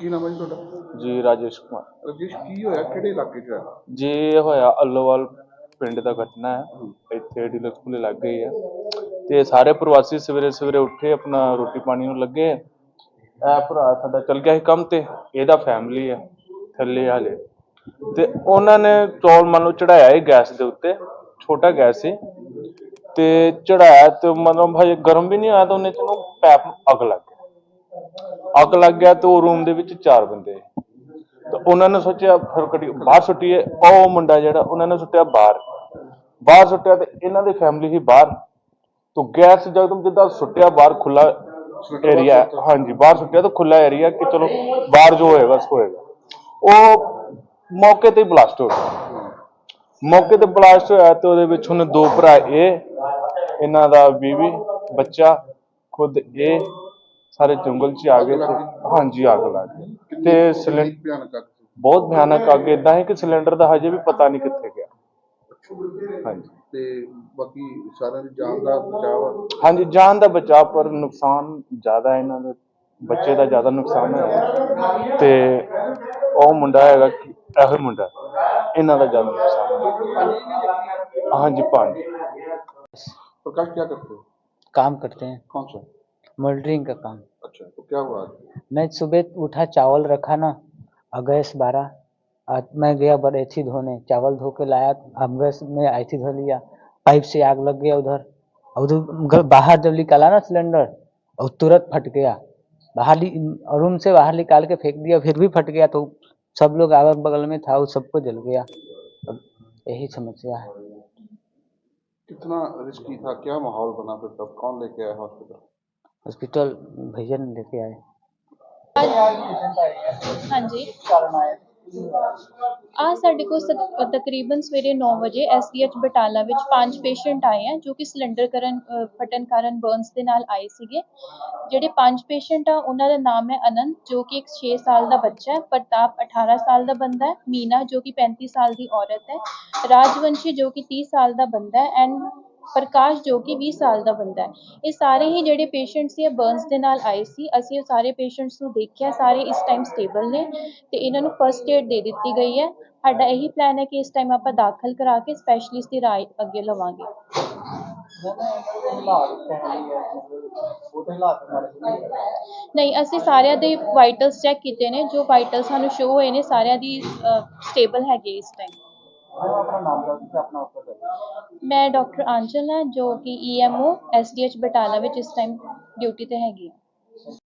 ਕੀ ਨਾਮ ਹੈ ਜੀ ਤੁਹਾਡਾ? ਜੀ ਰਾਜੇਸ਼ ਕੁਮਾਰ। ਰਜੇਸ਼ ਕੀ ਹੋਇਆ? ਕਿਹੜੇ ਇਲਾਕੇ 'ਚ ਹੋਇਆ? ਜੀ ਇਹ ਹੋਇਆ ਅੱਲੋਵਾਲ ਪਿੰਡ ਦਾ ਘਟਨਾ ਹੈ। ਇੱਥੇ ਡੀਲਕਸ ਪੁਲੇ ਲੱਗ ਗਈ ਹੈ ਤੇ ਸਾਰੇ ਪ੍ਰਵਾਸੀ ਸਵੇਰੇ ਸਵੇਰੇ ਉੱਠੇ ਆਪਣਾ ਰੋਟੀ ਪਾਣੀ ਨੂੰ ਲੱਗੇ। ਇਹ ਭਰਾ ਸਾਡਾ ਚਲ ਗਿਆ ਸੀ ਕੰਮ ਤੇ ਇਹਦਾ ਫੈਮਿਲੀ ਹੈ ਥੱਲੇ ਹਾਲੇ। ਤੇ ਉਹਨਾਂ ਨੇ ਚੌਲ ਮੰਨ ਲਓ ਚੜਾਇਆ ਹੀ ਗੈਸ ਦੇ ਉੱਤੇ ਛੋਟਾ ਗੈਸ ਸੀ। ਤੇ ਚੜਾਇਆ ਤੇ ਮਤਲਬ ਹਜੇ ਗਰਮ ਵੀ ਨਹੀਂ ਹੋਇਆ ਤਾਂ ਉਹਨੇ ਚ ਨੂੰ ਪੈਪ ਨੂੰ ਅੱਗ ਲੱਗ ਗਈ ਅੱਗ ਲੱਗ ਗਿਆ ਤੇ ਉਹ ਰੂਮ ਦੇ ਵਿੱਚ ਚਾਰ ਬੰਦੇ ਤਾਂ ਉਹਨਾਂ ਨੇ ਸੋਚਿਆ, ਫਿਰ ਕੱਢੀ ਬਾਹਰ ਸੁੱਟੀਏ ਉਹ ਮੁੰਡਾ ਜਿਹੜਾ, ਉਹਨਾਂ ਨੇ ਸੁੱਟਿਆ ਬਾਹਰ। ਬਾਹਰ ਸੁੱਟਿਆ ਤੇ ਇਹਨਾਂ ਦੀ ਫੈਮਿਲੀ ਸੀ ਬਾਹਰ। ਤੋਂ ਗੈਸ ਜਦੋਂ ਜਿੱਦਾਂ ਸੁੱਟਿਆ, ਬਾਹਰ ਖੁੱਲਾ ਏਰੀਆ ਹਾਂਜੀ, ਬਾਹਰ ਸੁੱਟਿਆ ਤਾਂ ਖੁੱਲਾ ਏਰੀਆ ਕਿ ਚਲੋ ਬਾਹਰ ਜੋ ਹੋਏਗਾ ਸੋ ਹੋਏਗਾ। ਉਹ ਮੌਕੇ ਤੇ ਬਲਾਸਟ ਹੋ ਗਿਆ। ਮੌਕੇ ਤੇ ਬਲਾਸਟ ਹੋਇਆ ਤੇ ਉਹਦੇ ਵਿੱਚ ਹੁਣ ਦੋ ਭਰਾ, ਇਹ, ਇਹਨਾਂ ਦਾ ਬੀਵੀ, ਬੱਚਾ, ਖੁਦ ਇਹ ਸਾਰੇ ਜੰਗਲ 'ਚ ਆ ਗਏ ਤੇ ਹਾਂਜੀ ਅੱਗ ਲੱਗ ਗਈ ਤੇ ਸਿਲੰਡਰ ਭਿਆਨਕ ਅੱਗ ਸੀ ਬਹੁਤ ਭਿਆਨਕ ਅੱਗ ਇਦਾਂ ਹੈ ਕਿ ਸਿਲੰਡਰ ਦਾ ਹਜੇ ਵੀ ਪਤਾ ਨਹੀਂ ਕਿੱਥੇ ਗਿਆ ਹਾਂਜੀ ਤੇ ਬਾਕੀ ਸਾਰਿਆਂ ਦੀ ਜਾਨ ਦਾ ਬਚਾਅ ਵਾ ਹਾਂਜੀ ਜਾਨ ਦਾ ਬਚਾਅ ਪਰ ਨੁਕਸਾਨ ਜ਼ਿਆਦਾ ਹੈ ਇਹਨਾਂ ਦੇ ਬੱਚੇ ਦਾ ਜ਼ਿਆਦਾ ਨੁਕਸਾਨ ਹੋਇਆ ਤੇ ਉਹ ਮੁੰਡਾ ਹੈਗਾ ਕਿ ਇਹੋ ਹੀ ਮੁੰਡਾ ਇਹਨਾਂ ਦਾ ਜ਼ਿਆਦਾ ਨੁਕਸਾਨ ਹੋਇਆ ਹਾਂਜੀ ਪੰਜ प्रकाश क्या करते हो काम करते हैं कौन सा मोल्डरिंग का काम। अच्छा तो क्या हुआ मैं सुबह उठा चावल रखा ना गैस बारह। मैं गया बड़ेथी धोने चावल धो के लाया अब गैस में ऐथी धो लिया। पाइप से आग लग गया उधर। उधर बाहर जब निकाला ना सिलेंडर और तुरंत फट गया। बाहर रूम से बाहर निकाल के फेंक दिया फिर भी फट गया तो सब लोग अगल बगल में था वो सबको जल गया। अब यही समस्या है। कितना रिस्की था? क्या माहौल बना फिर तब? कौन लेके आया हॉस्पिटल? ਹਸਪੀਟਲ ਭੇਜਣ ਲੈ ਕੇ ਆਏ ਹਾਂਜੀ। ਆ ਸਾਡੇ ਕੋਲ ਤਕਰੀਬਨ ਸਵੇਰੇ 9 ਵਜੇ ਐਸਡੀਐਚ ਬਟਾਲਾ ਵਿੱਚ ਪੰਜ ਪੇਸ਼ੈਂਟ ਆਏ ਆ, ਜੋ ਕਿ ਸਿਲੰਡਰ ਕਰਨ ਫਟਣ ਕਾਰਨ ਬਰਨਸ ਦੇ ਨਾਲ ਆਏ ਸੀਗੇ। ਜਿਹੜੇ ਪੰਜ ਪੇਸ਼ੈਂਟ ਆ, ਉਹਨਾਂ ਦਾ ਨਾਮ ਹੈ ਅਨੰਤ, ਜੋ ਕਿ ਇੱਕ 6 ਸਾਲ ਦਾ ਬੱਚਾ ਹੈ, ਪ੍ਰਤਾਪ 18 ਸਾਲ ਦਾ ਬੰਦਾ ਹੈ, ਮੀਨਾ, ਜੋ ਕਿ 35 ਸਾਲ ਦੀ ਔਰਤ ਹੈ, ਰਾਜਵੰਸ਼ੀ, ਜੋ ਕਿ 30 ਸਾਲ ਦਾ ਬੰਦਾ ਹੈ ਐਂਡ ਪ੍ਰਕਾਸ਼ ਜੋ ਕਿ 20 ਸਾਲ ਦਾ ਬੰਦਾ ਹੈ। ਇਹ ਸਾਰੇ ਹੀ ਜਿਹੜੇ ਪੇਸ਼ੈਂਟ ਸੀ, ਇਹ ਬਰਨਸ ਦੇ ਨਾਲ ਆਏ ਸੀ। ਅਸੀਂ ਉਹ ਸਾਰੇ ਪੇਸ਼ੈਂਟਸ ਨੂੰ ਦੇਖਿਆ, ਸਾਰੇ ਇਸ ਟਾਈਮ ਸਟੇਬਲ ਨੇ ਤੇ ਇਹਨਾਂ ਨੂੰ ਫਰਸਟ ਏਡ ਦੇ ਦਿੱਤੀ ਗਈ ਹੈ। ਸਾਡਾ ਇਹੀ ਪਲਾਨ ਹੈ ਕਿ ਇਸ ਟਾਈਮ ਆਪਾਂ ਦਾਖਲ ਕਰਾ ਕੇ ਸਪੈਸ਼ਲਿਸਟ ਦੀ ਰਾਏ ਅੱਗੇ ਲਵਾਂਗੇ। ਨਹੀਂ, ਅਸੀਂ ਸਾਰਿਆਂ ਦੇ ਵਾਈਟਲਸ ਚੈੱਕ ਕੀਤੇ ਨੇ। ਜੋ ਵਾਈਟਲ ਸਾਨੂੰ ਸ਼ੋ ਹੋਏ ਨੇ, ਸਾਰਿਆਂ ਦੀ ਸਟੇਬਲ ਹੈਗੇ ਇਸ ਟਾਈਮ ਮੈਂ ਡਾਕਟਰ ਆਂਚਲ ਹਾਂ, ਜੋ ਕਿ E M O S D SDH Batala ਵਿੱਚ ਇਸ ਟਾਈਮ ਡਿਊਟੀ ਤੇ ਹੈਗੀ ਹਾਂ।